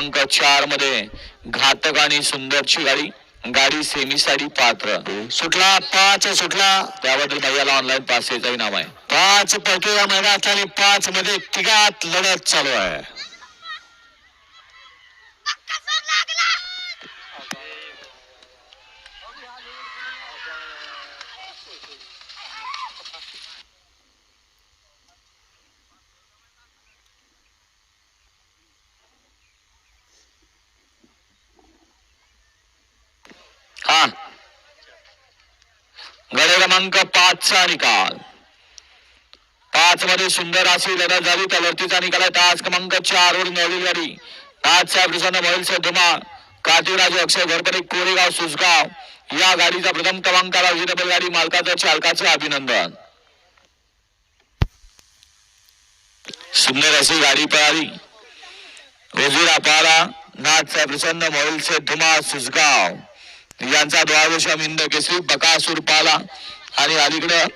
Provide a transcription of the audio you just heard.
क्रमांक चारमध्ये घातक आणि सुंदरची गाडी गाडी सेमीसाठी पात्र. सुटला पाच सुटला. त्याबद्दल भैयाला ऑनलाईन पासेचा इनाम आहे. पाच पळतो या मैदानात आणि पाच मध्ये तिघात लढत चालू आहे. हा गडे क्रमांक पाचचा निकाल. पाच मध्ये सुंदर अशी लढत झाली. त्या वरतीचा निकाल आहे. तास क्रमांक चार वर मिळवलेली गाडी ताज साहेब प्रसन्न मोहिल धुमाळ. अक्षय घरपडे कोरेगाव सुसगाव या गाडीचा प्रथम क्रमांकाला विजेतेपद गाडी मालकाचं चालकाचे अभिनंदन. सुंदर अशी गाडी पळाली. रोजीरा पारा नाथसाहेब प्रसन्न मोहिल से धुमाळ सुसगाव यांचा द्वादश इंद केसरी बकासूर पाला. आणि अलीकडं